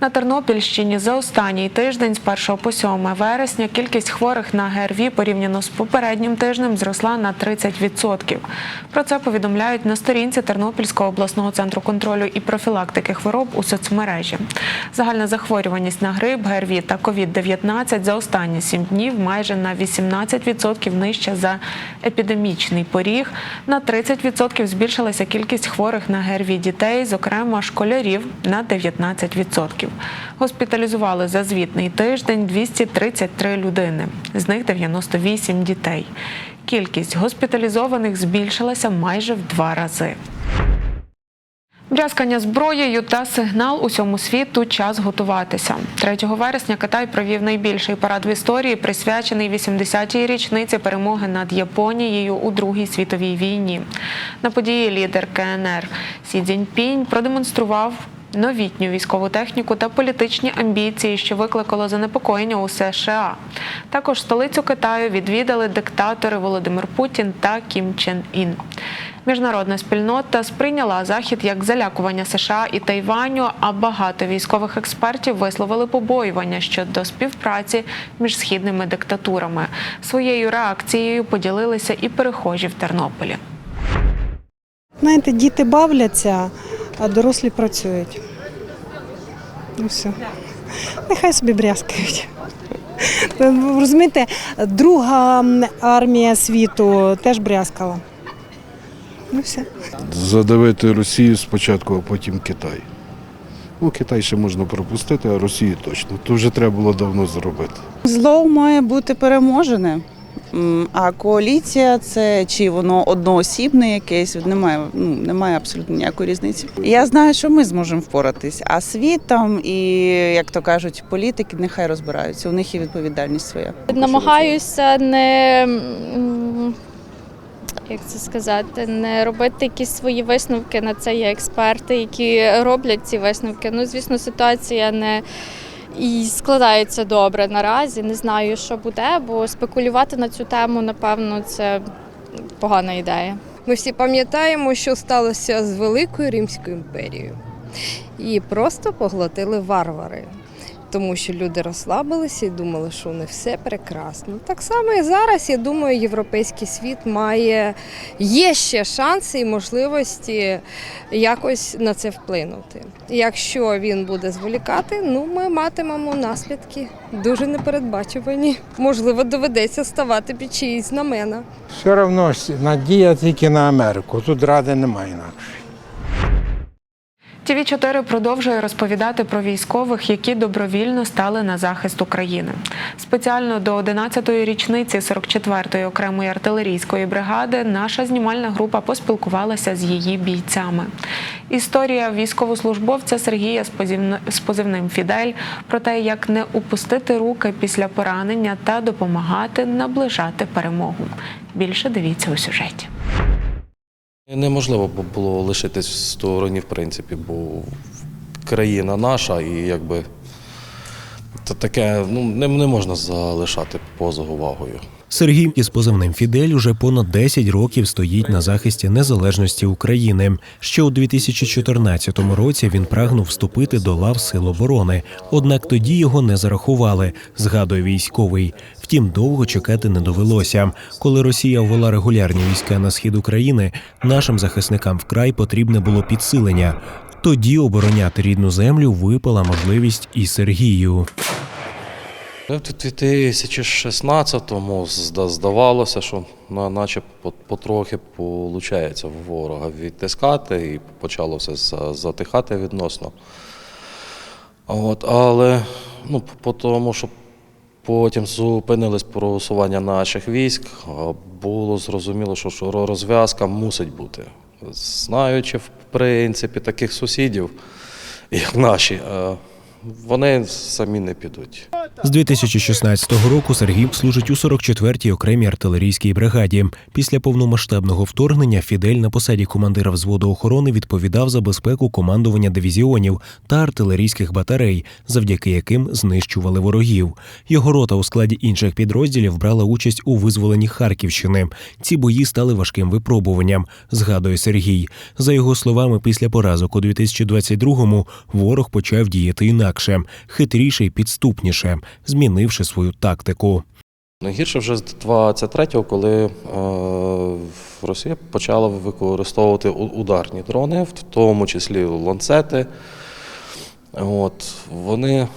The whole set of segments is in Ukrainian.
На Тернопільщині за останній тиждень з 1 по 7 вересня кількість хворих на ГРВІ порівняно з попереднім тижнем зросла на 30%. Про це повідомляють на сторінці Тернопільського обласного центру контролю і профілактики хвороб у соцмережі. Загальна захворюваність на грип, ГРВІ та COVID-19 за останні 7 днів майже на 18% нижча за епідемічний поріг. На 30% збільшилася кількість хворих на ГРВІ дітей, зокрема школярів на 19%. Госпіталізували за звітний тиждень 233 людини, з них 98 дітей. Кількість госпіталізованих збільшилася майже в два рази. Брязкання зброєю та сигнал усьому світу час готуватися. 3 вересня Китай провів найбільший парад в історії, присвячений 80-й річниці перемоги над Японією у Другій світовій війні. На події лідер КНР Сі Цзіньпінь продемонстрував новітню військову техніку та політичні амбіції, що викликало занепокоєння у США. Також столицю Китаю відвідали диктатори Володимир Путін та Кім Чен Ін. Міжнародна спільнота сприйняла захід як залякування США і Тайваню, а багато військових експертів висловили побоювання щодо співпраці між східними диктатурами. Своєю реакцією поділилися і перехожі в Тернополі. Знаєте, діти бавляться, а дорослі працюють. Ну все. Нехай собі брязкають. Розумієте, друга армія світу теж брязкала. Ну все. задавити Росію спочатку, а потім Китай. Ну, Китай ще можна пропустити, а Росію точно. То вже треба було давно зробити. Зло має бути переможене. А коаліція це чи воно одноосібне якесь, немає, ну, немає абсолютно ніякої різниці. Я знаю, що ми зможемо впоратись, а світ там і, як то кажуть, політики нехай розбираються. У них є відповідальність своя. Намагаюся не як це сказати, не робити якісь свої висновки на це. Є експерти, які роблять ці висновки. Ну, звісно, ситуація не і складається добре наразі. Не знаю, що буде, бо спекулювати на цю тему, напевно, це погана ідея. Ми всі пам'ятаємо, що сталося з Великою Римською імперією. Її просто поглотили варвари, тому що люди розслабилися і думали, що них все прекрасно. Так само і зараз, я думаю, європейський світ має є ще шанси і можливості якось на це вплинути. Якщо він буде зволікати, ну ми матимемо наслідки дуже непередбачувані. Можливо, доведеться ставати під чиїсь знамена. Все одно надія тільки на Америку. Тут ради немає інакше. ТВ 4 продовжує розповідати про військових, які добровільно стали на захист України. Спеціально до 11-ї річниці 44-ї окремої артилерійської бригади наша знімальна група поспілкувалася з її бійцями. Історія військовослужбовця Сергія з позивним Фідель про те, як не упустити руки після поранення та допомагати наближати перемогу. Більше дивіться у сюжеті. Неможливо було лишитись в стороні, в принципі, бо країна наша і якби та таке ну, не можна залишати поза увагою. Сергій із позивним Фідель уже понад 10 років стоїть на захисті незалежності України. Ще у 2014 році він прагнув вступити до лав Сил оборони, однак тоді його не зарахували, згадує військовий. Втім, довго чекати не довелося. Коли Росія ввела регулярні війська на схід України, нашим захисникам вкрай потрібне було підсилення. Тоді обороняти рідну землю випала можливість і Сергію. Ну, В 2016-му здавалося, що на- наче потрохи виходить ворога відтискати і почало все затихати відносно. От, але ну, по тому, що потім зупинились просування наших військ, було зрозуміло, що, що розв'язка мусить бути. Знаючи, в принципі, таких сусідів, як наші, е, вони самі не підуть. З 2016 року Сергій служить у 44-й окремій артилерійській бригаді. Після повномасштабного вторгнення Фідель на посаді командира взводу охорони відповідав за безпеку командування дивізіонів та артилерійських батарей, завдяки яким знищували ворогів. Його рота у складі інших підрозділів брала участь у визволенні Харківщини. Ці бої стали важким випробуванням, згадує Сергій. За його словами, після поразок у 2022-му ворог почав діяти інакше, хитріше і підступніше, змінивши свою тактику. Найгірше вже з 23-го, коли е, Росія почала використовувати ударні дрони, в тому числі ланцети. От, вони,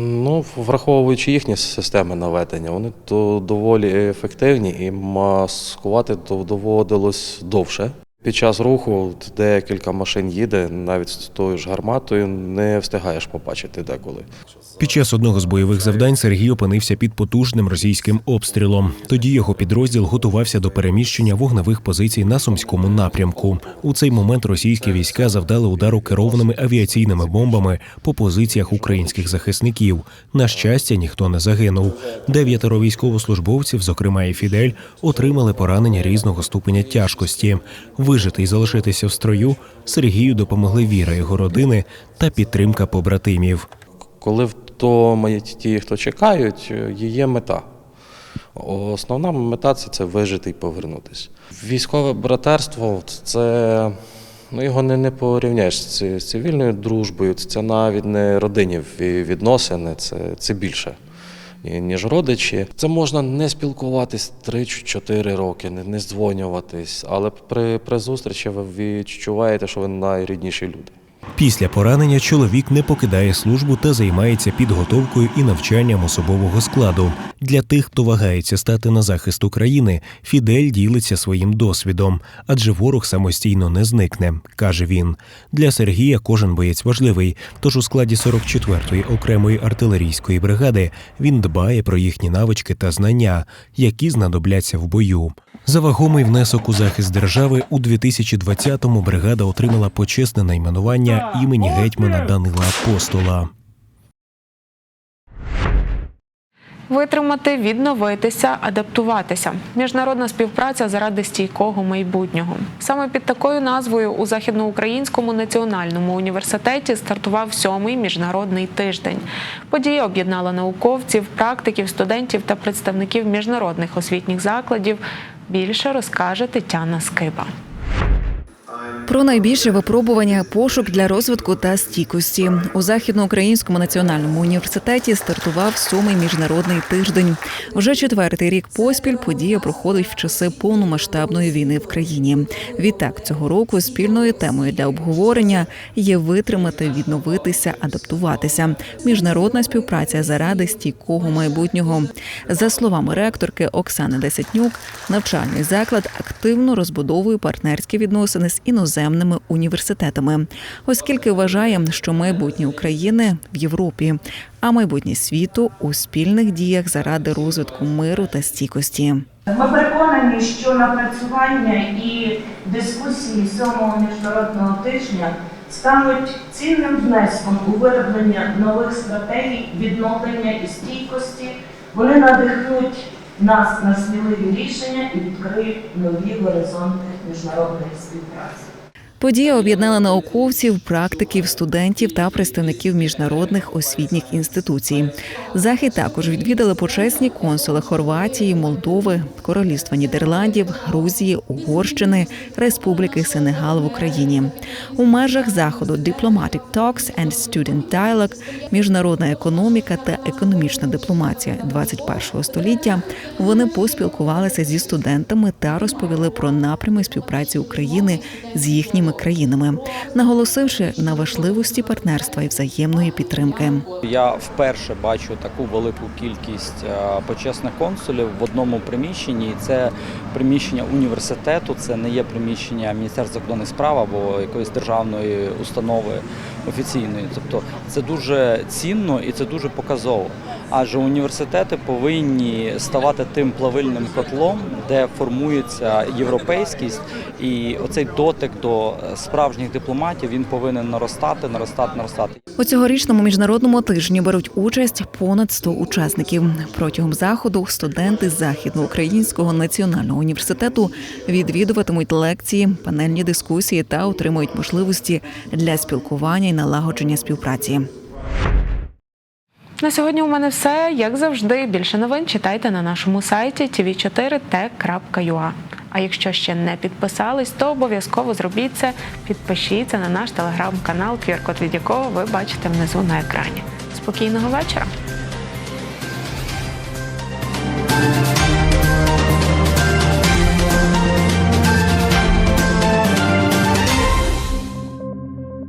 ну, враховуючи їхні системи наведення, вони то доволі ефективні і маскувати дов- доводилось довше. Під час руху декілька машин їде, навіть з тою ж гарматою не встигаєш побачити деколи. Під час одного з бойових завдань Сергій опинився під потужним російським обстрілом. Тоді його підрозділ готувався до переміщення вогневих позицій на сумському напрямку. У цей момент російські війська завдали удару керованими авіаційними бомбами по позиціях українських захисників. На щастя, ніхто не загинув. Дев'ятеро військовослужбовців, зокрема і Фідель, отримали поранення різного ступеня тяжкості. Вижити і залишитися в строю Сергію допомогли віра його родини та підтримка побратимів. Коли вдома ті, хто чекають, є мета. Основна мета це, це вижити і повернутися. Військове братерство це ну, його не, не порівняєш з цивільною дружбою. Це навіть не родинні відносини, це, це більше. Ніж родичі. Це можна не спілкуватись 3-4 роки, не, не здзвонюватись, але при, при зустрічі ви відчуваєте, що ви найрідніші люди. Після поранення чоловік не покидає службу та займається підготовкою і навчанням особового складу. Для тих, хто вагається стати на захист України, Фідель ділиться своїм досвідом, адже ворог самостійно не зникне, каже він. Для Сергія кожен боєць важливий. Тож у складі 44-ї окремої артилерійської бригади він дбає про їхні навички та знання, які знадобляться в бою. За вагомий внесок у захист держави у 2020-му бригада отримала почесне найменування імені гетьмана Данила Апостола. Витримати, відновитися, адаптуватися. Міжнародна співпраця заради стійкого майбутнього. Саме під такою назвою у Західноукраїнському національному університеті стартував сьомий міжнародний тиждень. Подія об'єднала науковців, практиків, студентів та представників міжнародних освітніх закладів. Більше розкаже Тетяна Скиба. Про найбільше випробування пошук для розвитку та стійкості у західноукраїнському національному університеті стартував сьомий міжнародний тиждень. Вже четвертий рік поспіль подія проходить в часи повномасштабної війни в країні. Відтак цього року спільною темою для обговорення є витримати, відновитися, адаптуватися. Міжнародна співпраця заради стійкого майбутнього. За словами ректорки Оксани Десятнюк, навчальний заклад активно розбудовує партнерські відносини з іноземними університетами, оскільки вважає, що майбутнє України в Європі, а майбутнє світу у спільних діях заради розвитку миру та стійкості. Ми переконані, що напрацювання і дискусії сьомого міжнародного тижня стануть цінним внеском у вироблення нових стратегій відновлення і стійкості. Вони надихнуть нас на сміливі рішення і відкриють нові горизонти міжнародної співпраці. Подія об'єднала науковців, практиків, студентів та представників міжнародних освітніх інституцій. Захід також відвідали почесні консули Хорватії, Молдови, Королівства Нідерландів, Грузії, Угорщини, Республіки Сенегал в Україні. У межах заходу Diplomatic Talks and Student Dialogue міжнародна економіка та економічна дипломатія 21 століття. Вони поспілкувалися зі студентами та розповіли про напрями співпраці України з їхніми країнами, наголосивши на важливості партнерства і взаємної підтримки. Я вперше бачу таку велику кількість е, почесних консулів в одному приміщенні. Це приміщення університету, це не є приміщення Міністерства закордонних справ або якоїсь державної установи офіційної. Тобто це дуже цінно і це дуже показово. Адже університети повинні ставати тим плавильним котлом, де формується європейськість, і оцей дотик до справжніх дипломатів він повинен наростати, наростати, наростати. У цьогорічному міжнародному тижні беруть участь понад 100 учасників. Протягом заходу студенти Західноукраїнського національного університету відвідуватимуть лекції, панельні дискусії та отримують можливості для спілкування і налагодження співпраці. На сьогодні у мене все. Як завжди, більше новин читайте на нашому сайті tv4t.ua. А якщо ще не підписались, то обов'язково зробіть це. Підпишіться на наш телеграм-канал, QR-код від якого ви бачите внизу на екрані. Спокійного вечора!